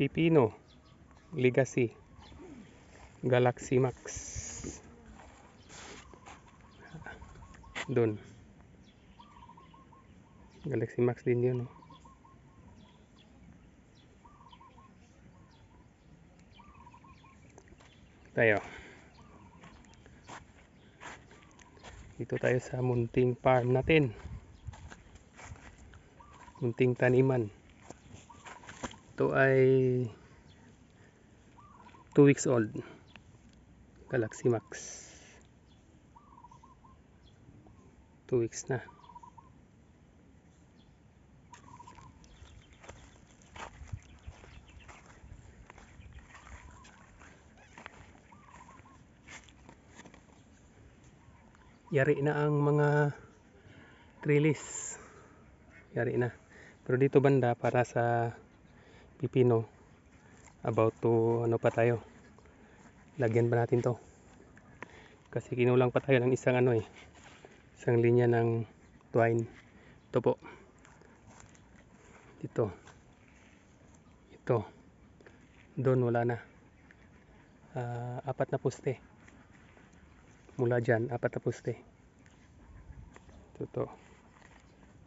Pipino Legacy Galaxy Max. Doon. Galaxy Max din yun oh. tayo. Dito tayo sa munting farm natin. Munting taniman ito ay 2 weeks old. Galaxy Max. 2 weeks na. Yari na ang mga trellis yari na. Pero dito banda para sa pipino about to ano pa tayo? Lagyan ba natin to? Kasi kinulang pa tayo ng isang ano eh. Isang linya ng twine. Ito po. Dito. Ito. Doon wala na. Ah, apat na poste. Mula dyan apat na poste. Ito to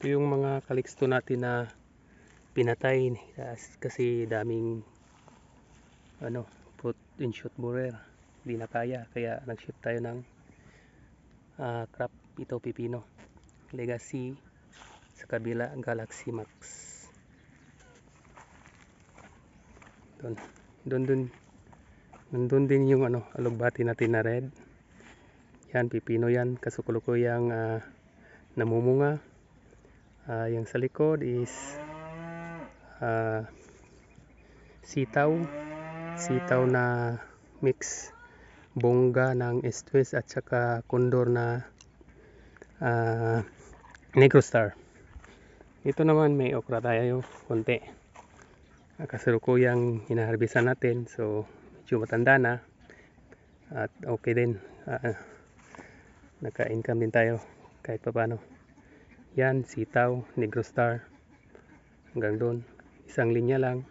ito yung mga kaliksto natin na pinatay kas- kasi daming ano put in shoot borer. Hindi na kaya kaya nag shoot tayo ng ah, crop ito pipino. Legacy sa kabila galaxy max. Doon doon doon nandun din yung ano alugbati natin na red. Yan pipino yan. Kasukulukuyang ah, namumunga. Ah, yung sa likod is ah, sitaw. Sitaw na mix bongga ng estues at saka kondor na ah, negro star. Ito naman may okra tayo konti. Ah, kasalukuyang hinaharbisan natin so medyo matanda na at okay din. Ah, naka-income din tayo kahit pa paano yan sitaw negro star. Hanggang doon isang linya lang.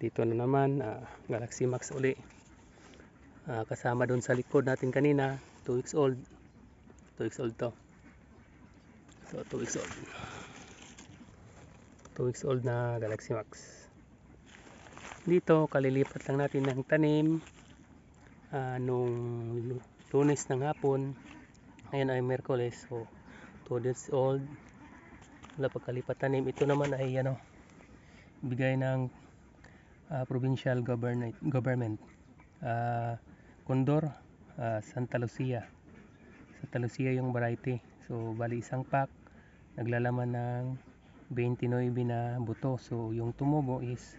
Dito na naman ah, galaxy max uli. Ah, kasama doon sa likod natin kanina 2 weeks old. 2 weeks old to. So 2 weeks old. 2 weeks old na galaxy max. Dito kalilipat lang natin ng tanim. Ah, nung lu- lunes ng hapon ngayon ay merkoles so 2 days old. Wala pagkalipat tanim. Ito naman ay ano bigay ng ah, provincial government government. Ah, Condor ah, Santa Lucia. Santa Lucia yung variety. So bali isang pack naglalaman ng 29 na buto. So yung tumubo is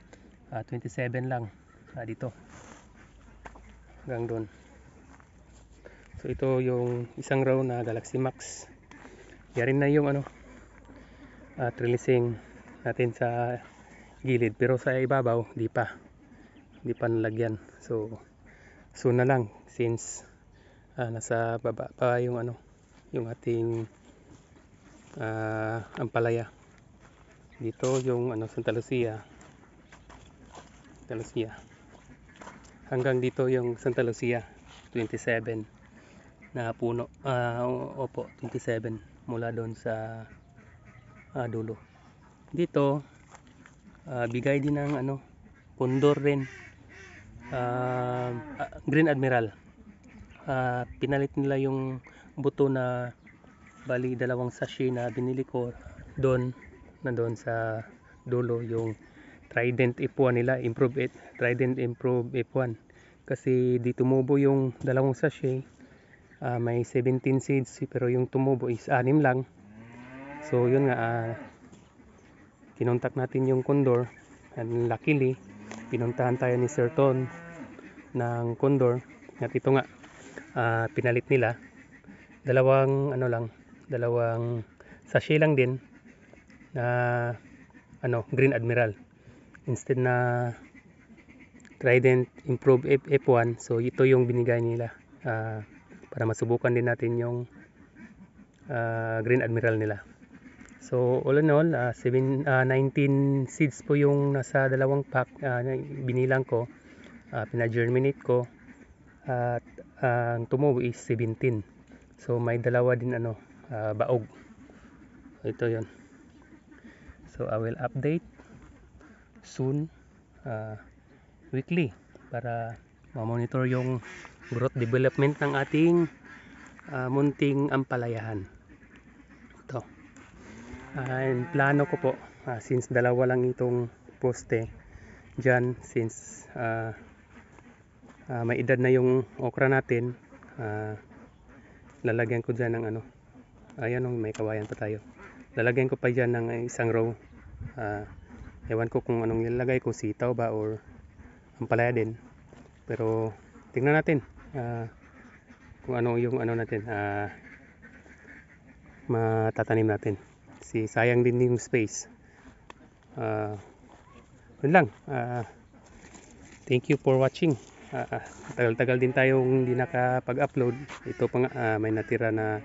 ah, 27 lang. Ah, dito. Hanggang doon. So ito yung isang row na Galaxy Max. Yarin na yung ano uh, trellising natin sa gilid pero sa ibabaw di pa. Di pa nalagyan. So soon na lang since ah, nasa baba pa yung ano yung ating ah, ampalaya. Dito yung ano Santa Lucia. Santa Lucia. Hanggang dito yung Santa Lucia 27 na puno o- opo 27 mula doon sa ah, dulo. Dito ah, bigay din ng ano pundor rin. Ah, Green Admiral. Ah, pinalit nila yung buto na bali dalawang sachet na binili ko doon na doon sa dulo yung Trident F1 nila improve it Trident improve F1 kasi di tumubo yung dalawang sachet. Ah, may 17 seeds pero yung tumubo is 6 lang. So yun nga ah, kinontak natin yung condor and luckily pinuntahan tayo ni Sir Ton ng condor. At ito nga ah, pinalit nila. Dalawang ano lang dalawang sachet lang din na ano Green Admiral. Instead na Trident Improve F- F1 so ito yung binigay nila ah, para masubukan din natin yung ah, Green Admiral nila So all in all, ah, seven, ah, 19 seeds po yung nasa dalawang pack na binilang ko. Ah, pina-germinate ko at ah, ang tumubo is 17. So may dalawa din ano, ah, baog. Ito 'yon. So I will update soon ah, weekly para ma-monitor yung growth development ng ating ah, munting ampalayahan. And plano ko po, ah, since dalawa lang itong poste dyan, since ah, ah, may edad na yung okra natin, ah, lalagyan ko dyan ng ano, ayan oh, may kawayan pa tayo. Lalagyan ko pa dyan ng isang row. Ah, ewan ko kung anong ilalagay ko, sitaw ba or ampalaya din. Pero tingnan natin ah, kung ano yung ano natin, ah, matatanim natin. Si sayang din yung space. Ah, yun lang. Ah, thank you for watching. Ah, tagal-tagal din tayong hindi nakapag-upload. Ito pa nga, ah, may natira na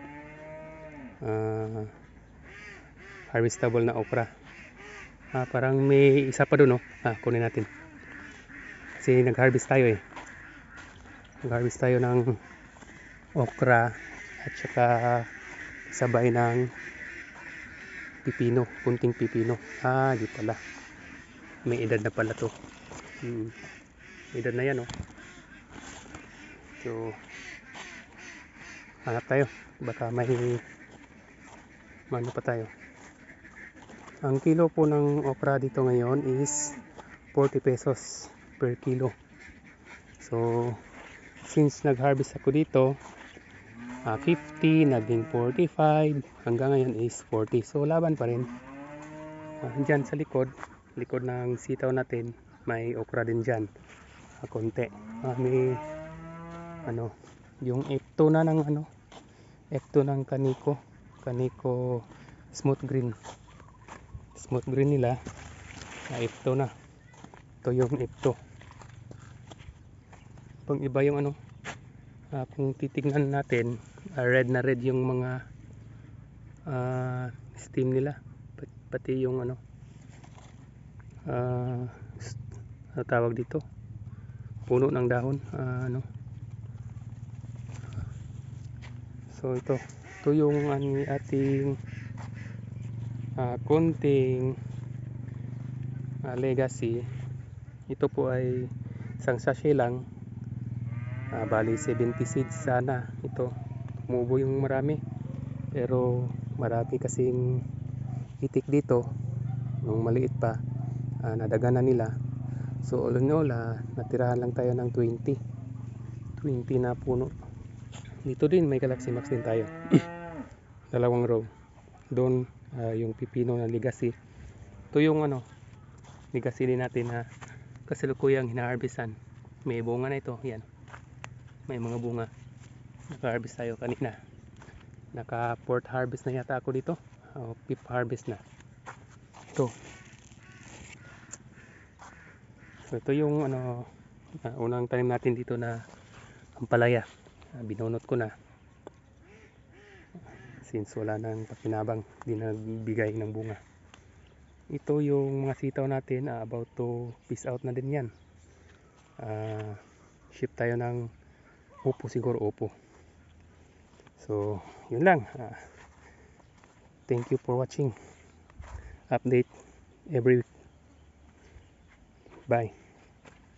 ah, harvestable na okra. Ah, parang may isa pa doon, oh. Ah, kunin natin. Kasi nag-harvest tayo eh. Nag-harvest tayo ng okra at saka sabay ng pipino, kunting pipino. Ah, di pala. May edad na pala to. Hmm. May edad na yan, oh. So, hanap tayo. Baka may mano pa tayo. Ang kilo po ng okra dito ngayon is 40 pesos per kilo. So, since nag-harvest ako dito, ah, 50, naging 45, hanggang ngayon is 40. So, laban pa rin. Ah, dyan sa likod, likod ng sitaw natin, may okra din dyan. Ah, konti. Ah, may, ano, yung epto na ng ano, epto ng kaniko. Kaniko smooth green. Smooth green nila, na epto na. Ito yung epto. Pang iba yung ano, ah, kung titignan natin, ah, red na red yung mga ah, stem nila. Pat- Pati yung ano, s- ano tawag dito? Puno ng dahon. ah, ano. So ito, ito yung ano, ating ah, konting ah, legacy. Ito po ay isang sachet lang. Ah, bali 70 seeds sana ito. Tumubo yung marami. Pero marami kasing itik dito. Nung maliit pa, ah, nadaganan nila. So all in all, ah, natirahan lang tayo ng 20. 20 na puno. Dito din may Galaxy Max din tayo. Dalawang row. Doon ah, yung pipino na legacy. Ito yung ano, legacy din natin na kasalukuyang hinaharvestan. May bunga na ito. Yan. May mga bunga. Naka-harvest tayo kanina. Naka fourth harvest na yata ako dito. O fifth harvest na. Ito. So ito yung ano ah, unang tanim natin dito na ampalaya. Ah, binunot ko na. Since wala nang pakinabang, di nagbigay ng bunga. Ito yung mga sitaw natin, ah, about to piece out na din yan. Ah, ship tayo ng upo siguro upo. So, yun lang. Ah, thank you for watching. Update every week. Bye.